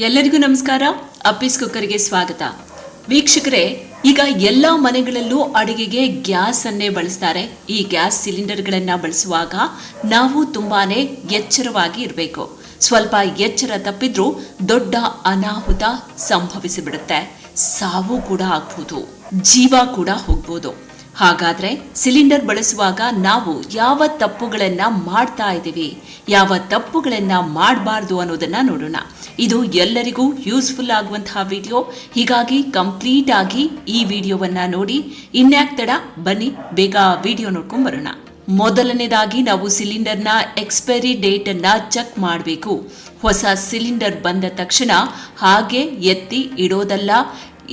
ಎಲ್ಲರಿಗೂ ನಮಸ್ಕಾರ. ಅಪ್ಪೀಸ್ ಕುಕ್ಕರ್ಗೆ ಸ್ವಾಗತ. ವೀಕ್ಷಕರೇ, ಈಗ ಎಲ್ಲ ಮನೆಗಳಲ್ಲೂ ಅಡುಗೆಗೆ ಗ್ಯಾಸ್ ಅನ್ನೇ ಬಳಸ್ತಾರೆ. ಈ ಗ್ಯಾಸ್ ಸಿಲಿಂಡರ್ಗಳನ್ನು ಬಳಸುವಾಗ ನಾವು ತುಂಬಾನೇ ಎಚ್ಚರವಾಗಿ ಇರಬೇಕು. ಸ್ವಲ್ಪ ಎಚ್ಚರ ತಪ್ಪಿದ್ರೂ ದೊಡ್ಡ ಅನಾಹುತ ಸಂಭವಿಸಿಬಿಡುತ್ತೆ. ಸಾವು ಕೂಡ ಆಗ್ಬೋದು. ಜೀವ ಕೂಡ ಹೋಗ್ಬೋದು. ಹಾಗಾದ್ರೆ ಸಿಲಿಂಡರ್ ಬಳಸುವಾಗ ನಾವು ಯಾವ ತಪ್ಪುಗಳನ್ನ ಮಾಡ್ತಾ ಇದ್ದೀವಿ? ಯಾವ ತಪ್ಪುಗಳನ್ನ ಮಾಡಬಾರ್ದು ಅನ್ನೋದನ್ನ ನೋಡೋಣ. ಇದು ಎಲ್ಲರಿಗೂ ಯೂಸ್ಫುಲ್ ಆಗುವಂತಹ ವಿಡಿಯೋ. ಹೀಗಾಗಿ ಕಂಪ್ಲೀಟ್ ಆಗಿ ಈ ವಿಡಿಯೋವನ್ನ ನೋಡಿ. ಇನ್ಯಾಕ್ ತಡ? ಬನ್ನಿ, ಬೇಗ ವಿಡಿಯೋ ನೋಡ್ಕೊಂಡು ಬರೋಣ. ಮೊದಲನೇದಾಗಿ ನಾವು ಸಿಲಿಂಡರ್ನ ಎಕ್ಸ್ಪೈರಿ ಡೇಟ್ ಅನ್ನ ಚೆಕ್ ಮಾಡಬೇಕು. ಹೊಸ ಸಿಲಿಂಡರ್ ಬಂದ ತಕ್ಷಣ ಹಾಗೆ ಎತ್ತಿ ಇಡೋದಲ್ಲ.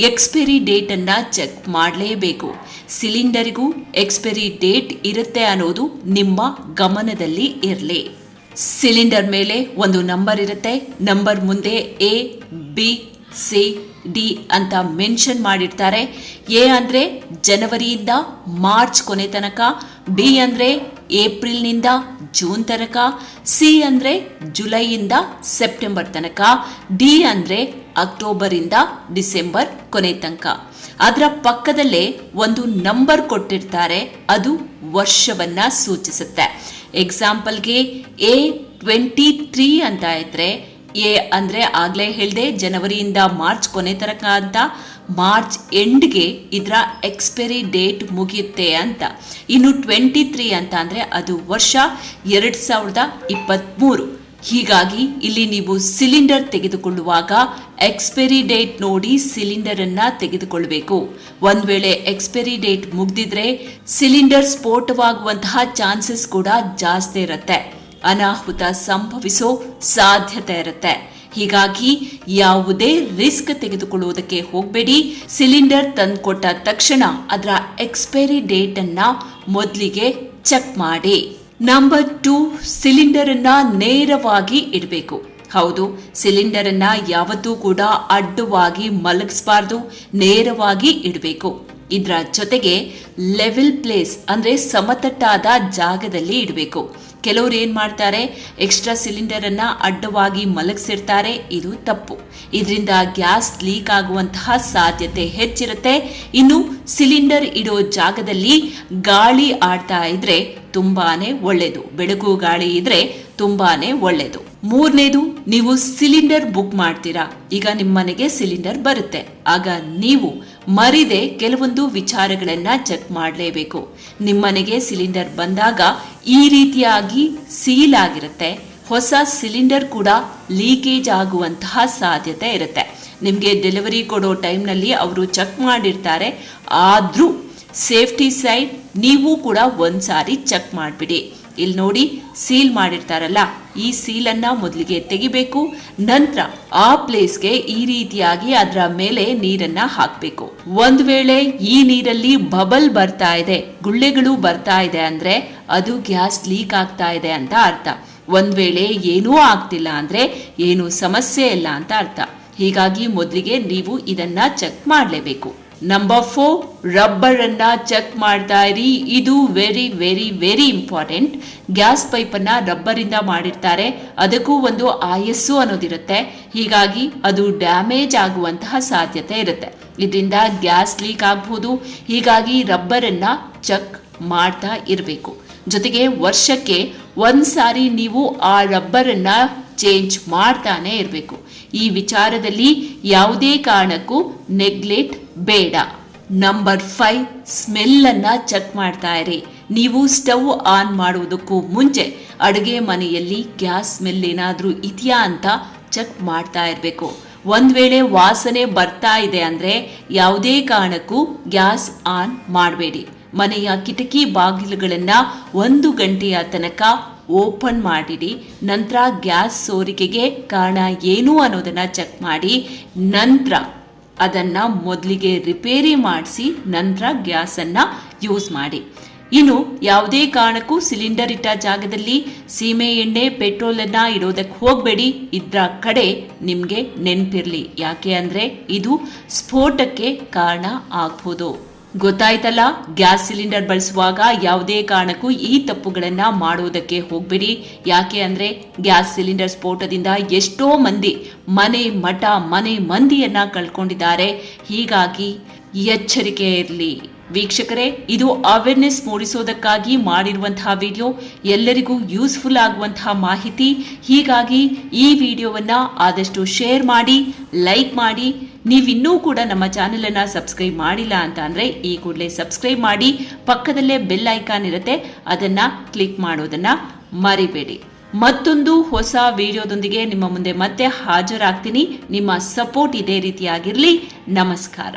ಎಕ್ಸ್ಪೈರಿ ಡೇಟ್ ಅನ್ನ ಚೆಕ್ ಮಾಡಲೇಬೇಕು. ಸಿಲಿಂಡರ್ಗೂ ಎಕ್ಸ್ಪೈರಿ ಡೇಟ್ ಇರುತ್ತೆ ಅನ್ನೋದು ನಿಮ್ಮ ಗಮನದಲ್ಲಿ ಇರಲಿ. ಸಿಲಿಂಡರ್ ಮೇಲೆ ಒಂದು ನಂಬರ್ ಇರುತ್ತೆ. ನಂಬರ್ ಮುಂದೆ ಎ, ಬಿ, ಸಿ, ಡಿ ಅಂತ ಮೆನ್ಷನ್ ಮಾಡಿರ್ತಾರೆ. ಎ ಅಂದರೆ ಜನವರಿಯಿಂದ ಮಾರ್ಚ್ ಕೊನೆ ತನಕ, ಬಿ ಅಂದರೆ ಏಪ್ರಿಲ್ನಿಂದ ಜೂನ್ ತನಕ, ಸಿ ಅಂದರೆ ಜುಲೈಯಿಂದ ಸೆಪ್ಟೆಂಬರ್ ತನಕ, ಡಿ ಅಂದರೆ ಅಕ್ಟೋಬರಿಂದ ಡಿಸೆಂಬರ್ ಕೊನೆ ತನಕ. ಅದರ ಪಕ್ಕದಲ್ಲೇ ಒಂದು ನಂಬರ್ ಕೊಟ್ಟಿರ್ತಾರೆ, ಅದು ವರ್ಷವನ್ನ ಸೂಚಿಸುತ್ತೆ. ಎಕ್ಸಾಂಪಲ್ಗೆ ಎ ಟ್ವೆಂಟಿ ತ್ರೀ ಅಂತ ಇದ್ರೆ ಎ ಅಂದರೆ ಆಗಲೇ ಹೇಳಿದೆ, ಜನವರಿಯಿಂದ ಮಾರ್ಚ್ ಕೊನೆ ತನಕ ಅಂತ, ಮಾರ್ಚ್ ಎಂಡ್ಗೆ ಇದರ ಎಕ್ಸ್ಪೈರಿ ಡೇಟ್ ಮುಗಿಯುತ್ತೆ ಅಂತ. ಇನ್ನು ಟ್ವೆಂಟಿ ತ್ರೀ ಅಂತ ಅಂದರೆ ಅದು ವರ್ಷ ಎರಡು ಸಾವಿರದ ಇಪ್ಪತ್ತ್ಮೂರು ಹೀಗಾಗಿ ಇಲ್ಲಿ ನೀವು ಸಿಲಿಂಡರ್ ತೆಗೆದುಕೊಳ್ಳುವಾಗ ಎಕ್ಸ್ಪೈರಿ ಡೇಟ್ ನೋಡಿ ಸಿಲಿಂಡರ್ ಅನ್ನ ತೆಗೆದುಕೊಳ್ಳಬೇಕು. ಒಂದ್ ವೇಳೆ ಎಕ್ಸ್ಪೈರಿ ಡೇಟ್ ಮುಗ್ದಿದ್ರೆ ಸಿಲಿಂಡರ್ ಸ್ಫೋಟವಾಗುವಂತಹ ಚಾನ್ಸಸ್ ಕೂಡ ಜಾಸ್ತಿ ಇರುತ್ತೆ. ಅನಾಹುತ ಸಂಭವಿಸೋ ಸಾಧ್ಯತೆ ಇರುತ್ತೆ. ಹೀಗಾಗಿ ಯಾವುದೇ ರಿಸ್ಕ್ ತೆಗೆದುಕೊಳ್ಳುವುದಕ್ಕೆ ಹೋಗಬೇಡಿ. ಸಿಲಿಂಡರ್ ತಂದುಕೊಟ್ಟ ತಕ್ಷಣ ಅದರ ಎಕ್ಸ್ಪೈರಿ ಡೇಟ್ ಅನ್ನ ಮೊದಲಿಗೆ ಚೆಕ್ ಮಾಡಿ. ನಂಬರ್ ಟೂ ಸಿಲಿಂಡರ್ ಅನ್ನ ನೇರವಾಗಿ ಇಡಬೇಕು. ಹೌದು ಸಿಲಿಂಡರ್ ಅನ್ನ ಯಾವತ್ತೂ ಕೂಡ ಅಡ್ಡವಾಗಿ ಮಲಗಿಸಬಾರ್ದು, ನೇರವಾಗಿ ಇಡಬೇಕು. ಇದರ ಜೊತೆಗೆ ಲೆವೆಲ್ ಪ್ಲೇಸ್ ಅಂದ್ರೆ ಸಮತಟ್ಟಾದ ಜಾಗದಲ್ಲಿ ಇಡಬೇಕು. ಕೆಲವರು ಏನ್ ಮಾಡ್ತಾರೆ ಎಕ್ಸ್ಟ್ರಾ ಸಿಲಿಂಡರ್ ಅನ್ನ ಅಡ್ಡವಾಗಿ ಮಲಗಿಸಿರ್ತಾರೆ, ಇದು ತಪ್ಪು. ಇದರಿಂದ ಗ್ಯಾಸ್ ಲೀಕ್ ಆಗುವಂತಹ ಸಾಧ್ಯತೆ ಹೆಚ್ಚಿರುತ್ತೆ. ಇನ್ನು ಸಿಲಿಂಡರ್ ಇಡೋ ಜಾಗದಲ್ಲಿ ಗಾಳಿ ಆಡ್ತಾ ಇದ್ರೆ ತುಂಬಾನೇ ಒಳ್ಳೆಯದು ಬೆಳಕು, ಗಾಳಿ ಇದ್ರೆ ತುಂಬಾನೇ ಒಳ್ಳೆಯದು ಮೂರನೇದು, ನೀವು ಸಿಲಿಂಡರ್ ಬುಕ್ ಮಾಡ್ತೀರಾ. ಈಗ ನಿಮ್ಮ ಮನೆಗೆ ಸಿಲಿಂಡರ್ ಬರುತ್ತೆ. ಆಗ ನೀವು ಮರಿದೆ ಕೆಲವೊಂದು ವಿಚಾರಗಳನ್ನ ಚೆಕ್ ಮಾಡಲೇಬೇಕು. ನಿಮ್ಮನೆಗೆ ಸಿಲಿಂಡರ್ ಬಂದಾಗ ಈ ರೀತಿಯಾಗಿ ಸೀಲ್ ಆಗಿರುತ್ತೆ. ಹೊಸ ಸಿಲಿಂಡರ್ ಕೂಡ ಲೀಕೇಜ್ ಆಗುವಂತಹ ಸಾಧ್ಯತೆ ಇರುತ್ತೆ. ನಿಮಗೆ ಡೆಲಿವರಿ ಕೊಡೋ ಟೈಮ್ನಲ್ಲಿ ಅವರು ಚೆಕ್ ಮಾಡಿರ್ತಾರೆ. ಆದರೂ ಸೇಫ್ಟಿ ಸೈಡ್ ನೀವು ಕೂಡ ಒಂದ್ಸಾರಿ ಚೆಕ್ ಮಾಡಿಬಿಡಿ. ಇಲ್ಲಿ ನೋಡಿ, ಸೀಲ್ ಮಾಡಿರ್ತಾರಲ್ಲ, ಈ ಸೀಲನ್ನ ಮೊದಲಿಗೆ ತೆಗಿಬೇಕು, ನಂತರ ಆ ಪ್ಲೇಸ್ಗೆ ಈ ರೀತಿಯಾಗಿ ಅದರ ಮೇಲೆ ನೀರನ್ನ ಹಾಕಬೇಕು. ಒಂದ್ ವೇಳೆ ಈ ನೀರಲ್ಲಿ ಬಬಲ್ ಬರ್ತಾ ಇದೆ, ಗುಳ್ಳೆಗಳು ಬರ್ತಾ ಇದೆ ಅಂದ್ರೆ ಅದು ಗ್ಯಾಸ್ ಲೀಕ್ ಆಗ್ತಾ ಇದೆ ಅಂತ ಅರ್ಥ. ಒಂದ್ ವೇಳೆ ಏನೂ ಆಗ್ತಿಲ್ಲ ಅಂದ್ರೆ ಏನು ಸಮಸ್ಯೆ ಇಲ್ಲ ಅಂತ ಅರ್ಥ. ಹೀಗಾಗಿ ಮೊದಲಿಗೆ ನೀವು ಇದನ್ನ ಚೆಕ್ ಮಾಡಲೇಬೇಕು. ನಂಬರ್ ಫೋರ್ ರಬ್ಬರ್ ಅನ್ನ ಚೆಕ್ ಮಾಡ್ತಾ ಇರಿ ಇದು very very very important gas pipe ಅನ್ನ ರಬ್ಬರ್ ಇಂದ ಮಾಡಿರ್ತಾರೆ. ಅದಕ್ಕೂ ಒಂದು ಆಯಸ್ಸು ಅನ್ನೋದಿರುತ್ತೆ. ಹೀಗಾಗಿ ಅದು ಡ್ಯಾಮೇಜ್ ಆಗುವಂತಹ ಸಾಧ್ಯತೆ ಇರುತ್ತೆ. ಇದರಿಂದ ಗ್ಯಾಸ್ ಲೀಕ್ ಆಗಬಹುದು ಹೀಗಾಗಿ ರಬ್ಬರ್ ಅನ್ನ ಚೆಕ್ ಮಾಡ್ತಾ ಇರಬೇಕು. ಜೊತೆಗೆ ವರ್ಷಕ್ಕೆ ಒಂದ್ಸಾರಿ ನೀವು ಆ ರಬ್ಬರ್ ಅನ್ನ ಚೇಂಜ್ ಮಾಡ್ತಾನೆ ಇರಬೇಕು. ಈ ವಿಚಾರದಲ್ಲಿ ಯಾವುದೇ ಕಾರಣಕ್ಕೂ ನೆಗ್ಲೆಕ್ಟ್ ಬೇಡ. ನಂಬರ್ ಫೈವ್ ಸ್ಮೆಲ್ ಅನ್ನ ಚೆಕ್ ಮಾಡ್ತಾ ಇರಿ. ನೀವು ಸ್ಟವ್ ಆನ್ ಮಾಡುವುದಕ್ಕೂ ಮುಂಚೆ ಅಡುಗೆ ಮನೆಯಲ್ಲಿ ಗ್ಯಾಸ್ ಸ್ಮೆಲ್ ಏನಾದರೂ ಇದೆಯಾ ಅಂತ ಚೆಕ್ ಮಾಡ್ತಾ ಇರಬೇಕು. ಒಂದ್ ವೇಳೆ ವಾಸನೆ ಬರ್ತಾ ಇದೆ ಅಂದ್ರೆ ಯಾವುದೇ ಕಾರಣಕ್ಕೂ ಗ್ಯಾಸ್ ಆನ್ ಮಾಡಬೇಡಿ. ಮನೆಯ ಕಿಟಕಿ ಬಾಗಿಲುಗಳನ್ನು ಒಂದು ಗಂಟೆಯ ತನಕ ಓಪನ್ ಮಾಡಿಡಿ. ನಂತರ ಗ್ಯಾಸ್ ಸೋರಿಕೆಗೆ ಕಾರಣ ಏನು ಅನ್ನೋದನ್ನು ಚೆಕ್ ಮಾಡಿ. ನಂತರ ಅದನ್ನು ಮೊದಲಿಗೆ ರಿಪೇರಿ ಮಾಡಿಸಿ, ನಂತರ ಗ್ಯಾಸನ್ನು ಯೂಸ್ ಮಾಡಿ. ಇನ್ನು ಯಾವುದೇ ಕಾರಣಕ್ಕೂ ಸಿಲಿಂಡರ್ ಇಟ್ಟ ಜಾಗದಲ್ಲಿ ಸೀಮೆ ಎಣ್ಣೆ ಪೆಟ್ರೋಲನ್ನು ಇಡೋದಕ್ಕೆ ಹೋಗಬೇಡಿ. ಇದರ ಕಡೆ ನಿಮಗೆ ನೆನಪಿರಲಿ. ಯಾಕೆ ಅಂದರೆ ಇದು ಸ್ಫೋಟಕ್ಕೆ ಕಾರಣ ಆಗ್ಬೋದು. ಗೊತ್ತಾಯ್ತಲ್ಲ? ಗ್ಯಾಸ್ ಸಿಲಿಂಡರ್ ಬಳಸುವಾಗ ಯಾವುದೇ ಕಾರಣಕ್ಕೂ ಈ ತಪ್ಪುಗಳನ್ನ ಮಾಡುವುದಕ್ಕೆ ಹೋಗ್ಬೇಡಿ. ಯಾಕೆ ಅಂದ್ರೆ ಗ್ಯಾಸ್ ಸಿಲಿಂಡರ್ ಸ್ಫೋಟದಿಂದ ಎಷ್ಟೋ ಮಂದಿ ಮನೆ ಮಠ ಮನೆ ಮಂದಿಯನ್ನ ಕಳ್ಕೊಂಡಿದ್ದಾರೆ. ಹೀಗಾಗಿ ಎಚ್ಚರಿಕೆ ಇರಲಿ. ವೀಕ್ಷಕರೇ, ಇದು ಅವೇರ್ನೆಸ್ ಮೂಡಿಸೋದಕ್ಕಾಗಿ ಮಾಡಿರುವಂತಹ ವಿಡಿಯೋ ಎಲ್ಲರಿಗೂ ಯೂಸ್ಫುಲ್ ಆಗುವಂತಹ ಮಾಹಿತಿ. ಹೀಗಾಗಿ ಈ ವಿಡಿಯೋವನ್ನ ಆದಷ್ಟು ಶೇರ್ ಮಾಡಿ ಲೈಕ್ ಮಾಡಿ. ನೀವಿನ್ನೂ ಕೂಡ ನಮ್ಮ ಚಾನೆಲ್ ಅನ್ನ ಸಬ್ಸ್ಕ್ರೈಬ್ ಮಾಡಿಲ್ಲ ಅಂತ ಅಂದ್ರೆ ಈ ಕೂಡಲೇ ಸಬ್ಸ್ಕ್ರೈಬ್ ಮಾಡಿ. ಪಕ್ಕದಲ್ಲೇ ಬೆಲ್ ಐಕಾನ್ ಇರುತ್ತೆ, ಅದನ್ನ ಕ್ಲಿಕ್ ಮಾಡೋದನ್ನ ಮರಿಬೇಡಿ. ಮತ್ತೊಂದು ಹೊಸ ವಿಡಿಯೋದೊಂದಿಗೆ ನಿಮ್ಮ ಮುಂದೆ ಮತ್ತೆ ಹಾಜರಾಗ್ತೀನಿ. ನಿಮ್ಮ ಸಪೋರ್ಟ್ ಇದೇ ರೀತಿಯಾಗಿರಲಿ. ನಮಸ್ಕಾರ.